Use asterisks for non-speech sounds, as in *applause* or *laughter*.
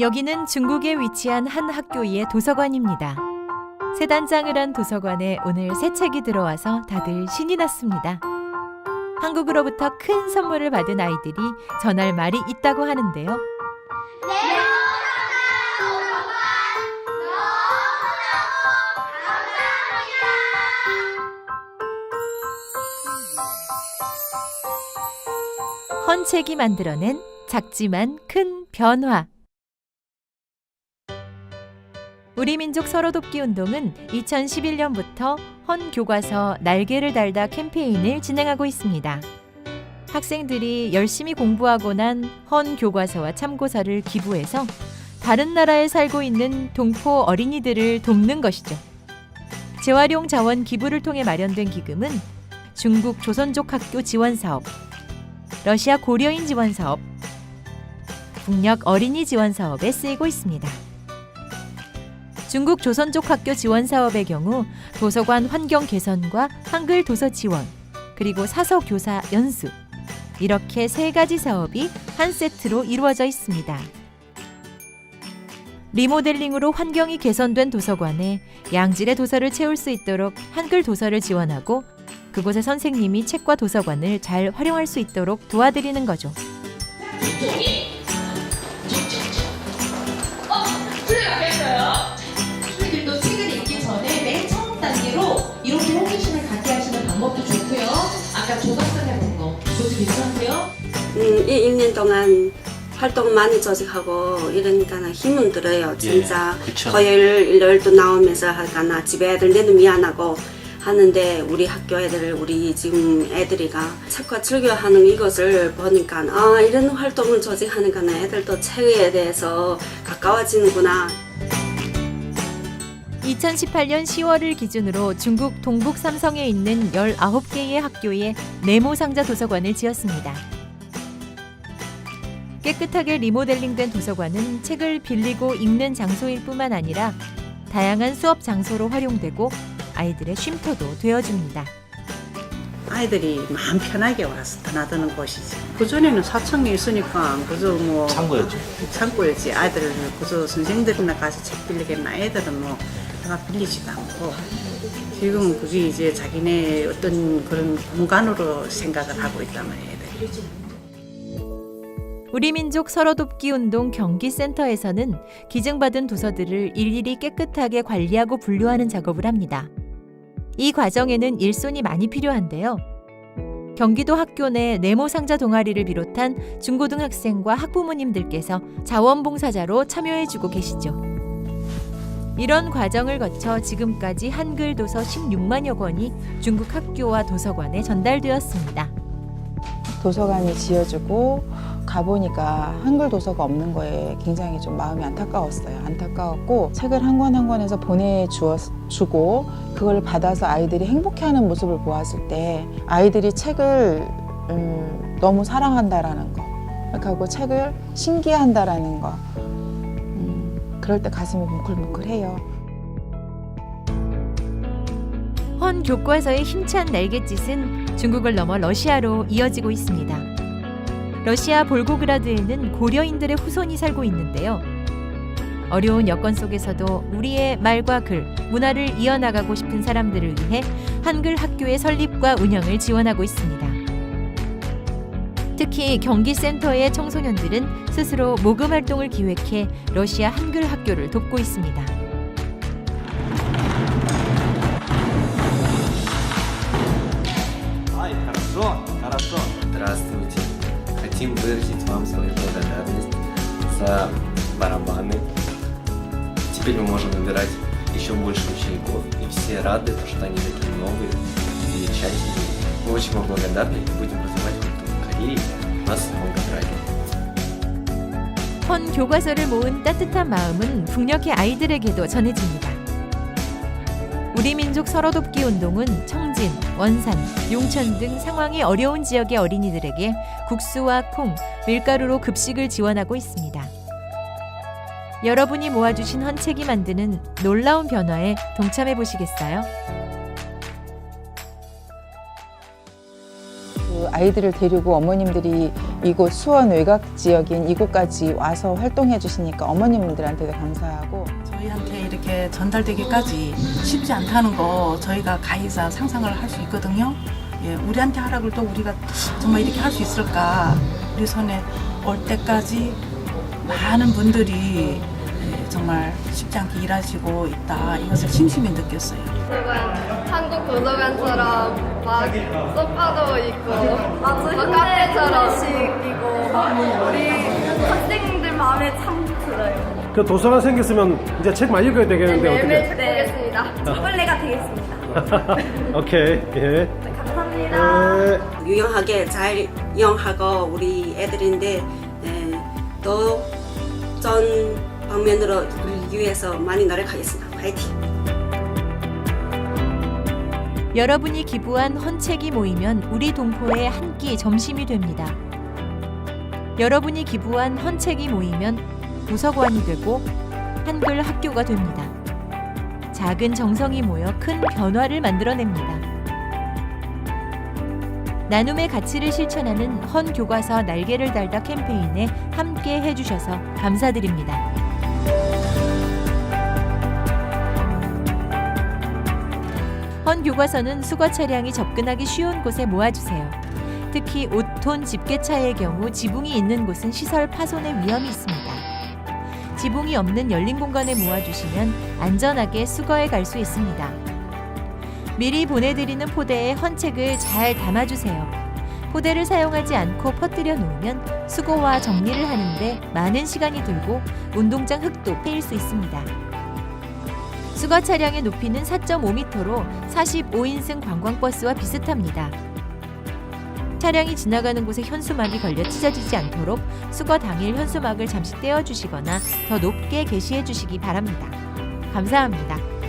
여기는 중국에 위치한 한 학교의 도서관입니다. 새 단장을 한 도서관에 오늘 새 책이 들어와서 다들 신이 났습니다. 한국으로부터 큰 선물을 받은 아이들이 전할 말이 있다고 하는데요. 헌책이 만들어낸 작지만 큰 변화. 우리 민족 서로 돕기 운동은 2011년부터 헌 교과서 날개를 달다 캠페인을 진행하고 있습니다. 학생들이 열심히 공부하고 난 헌 교과서와 참고서를 기부해서 다른 나라에 살고 있는 동포 어린이들을 돕는 것이죠. 재활용 자원 기부를 통해 마련된 기금은 중국 조선족 학교 지원 사업, 러시아 고려인 지원 사업, 북녘 어린이 지원 사업에 쓰이고 있습니다. 중국 조선족 학교 지원 사업의 경우 도서관 환경 개선과 한글 도서 지원, 그리고 사서 교사 연수 이렇게 세 가지 사업이 한 세트로 이루어져 있습니다. 리모델링으로 환경이 개선된 도서관에 양질의 도서를 채울 수 있도록 한글 도서를 지원하고 그곳의 선생님이 책과 도서관을 잘 활용할 수 있도록 도와드리는 거죠. 괜찮으세요? 음, 이 1년 동안 활동 많이 조직하고 이러니까 힘은 들어요. 진짜 그쵸. 토요일, 일요일도 나오면서 하니까 집에 애들 내는 미안하고 하는데 우리 학교 애들 우리 지금 애들이가 책과 즐겨하는 이것을 보니까 아 이런 활동을 조직하니까 애들도 책에 대해서 가까워지는구나 2018년 10월을 기준으로 중국 동북 삼성에 있는 19개의 학교에 네모 상자 도서관을 지었습니다. 깨끗하게 리모델링된 도서관은 책을 빌리고 읽는 장소일 뿐만 아니라 다양한 수업 장소로 활용되고 아이들의 쉼터도 되어줍니다. 아이들이 마음 편하게 와서 드나드는 곳이지. 그전에는 사청에 있으니까 그저 뭐 창고였죠. 창고였지. 아이들은 그저 선생들이나 가서 책 빌리겠나 애들은 뭐 내가 빌리지도 않고 지금 그게 이제 자기네 어떤 그런 공간으로 생각을 하고 있단 말이야 애들이. 우리 민족 서로 돕기 운동 경기센터에서는 기증받은 도서들을 일일이 깨끗하게 관리하고 분류하는 작업을 합니다. 이 과정에는 일손이 많이 필요한데요. 경기도 학교 내 네모 상자 동아리를 비롯한 중고등학생과 학부모님들께서 자원봉사자로 참여해주고 계시죠. 이런 과정을 거쳐 지금까지 한글 도서 16만여 권이 중국 학교와 도서관에 전달되었습니다. 도서관이 지어지고 가보니까 한글 도서가 없는 거에 굉장히 좀 마음이 안타까웠어요. 안타까웠고 책을 한 권 한 권에서 보내주고 그걸 받아서 아이들이 행복해하는 모습을 보았을 때 아이들이 책을 음, 너무 사랑한다라는 거 그리고 책을 신기한다라는 거 음, 그럴 때 가슴이 뭉클뭉클해요. 헌 교과서의 힘찬 날갯짓은 중국을 넘어 러시아로 이어지고 있습니다. 러시아 볼고그라드에는 고려인들의 후손이 살고 있는데요. 어려운 여건 속에서도 우리의 말과 글, 문화를 이어나가고 싶은 사람들을 위해 한글 학교의 설립과 운영을 지원하고 있습니다. 특히 경기센터의 청소년들은 스스로 모금 활동을 기획해 러시아 한글 학교를 돕고 있습니다. Ай, хорошо, хорошо. Здравствуйте. Хотим выразить вам свою благодарность за барабаны. Теперь мы можем набирать еще больше учеников, и все рады, потому что они такие новые, замечательные. Мы очень вам благодарны и будем развивать 이 마스 방가라이. 헌 교과서를 모은 따뜻한 마음은 북녘의 아이들에게도 전해집니다. 우리 민족 서로돕기 운동은 청진, 원산, 용천 등 상황이 어려운 지역의 어린이들에게 국수와 콩, 밀가루로 급식을 지원하고 있습니다. 여러분이 모아주신 헌책이 만드는 놀라운 변화에 동참해 보시겠어요? 아이들을 데리고 어머님들이 이곳 수원 외곽 지역인 이곳까지 와서 활동해 주시니까 어머님들한테도 감사하고 저희한테 이렇게 전달되기까지 쉽지 않다는 거 저희가 가이사 상상을 할 수 있거든요. 예, 우리한테 하락을 또 우리가 정말 이렇게 할 수 있을까? 우리 손에 올 때까지 많은 분들이 예, 정말 쉽지 않게 일하시고 있다. 이것을 심심히 느꼈어요. 도서관, 한국 도서관처럼 막 소파도 있고 막 카페처럼 있고 우리 학생들 마음에 참 들어요. 그 도서관 생겼으면 이제 책 많이 읽어야 되겠는데 매일매일 어떻게? 찾보겠습니다 촛불레가 되겠습니다. *laughs* 오케이. 예. 네, 감사합니다. 네. 유용하게 잘 이용하고 우리 애들인데 예, 또전 방면으로 그러기 위해서 많이 노력하겠습니다. 화이팅! 여러분이 기부한 헌책이 모이면 우리 동포의 한 끼 점심이 됩니다. 여러분이 기부한 헌책이 모이면 도서관이 되고 한글 학교가 됩니다. 작은 정성이 모여 큰 변화를 만들어냅니다. 나눔의 가치를 실천하는 헌 교과서 날개를 달다 캠페인에 함께 해주셔서 감사드립니다. 헌 교과서는 수거 차량이 접근하기 쉬운 곳에 모아주세요. 특히 5톤 집게차의 경우 지붕이 있는 곳은 시설 파손의 위험이 있습니다. 지붕이 없는 열린 공간에 모아주시면 안전하게 수거해 갈 수 있습니다. 미리 보내드리는 포대에 헌책을 잘 담아주세요. 포대를 사용하지 않고 퍼뜨려 놓으면 수거와 정리를 하는데 많은 시간이 들고 운동장 흙도 패일 수 있습니다. 수거 차량의 높이는 4.5m로 45인승 관광버스와 비슷합니다. 차량이 지나가는 곳에 현수막이 걸려 찢어지지 않도록 수거 당일 현수막을 잠시 떼어주시거나 더 높게 게시해 주시기 바랍니다. 감사합니다.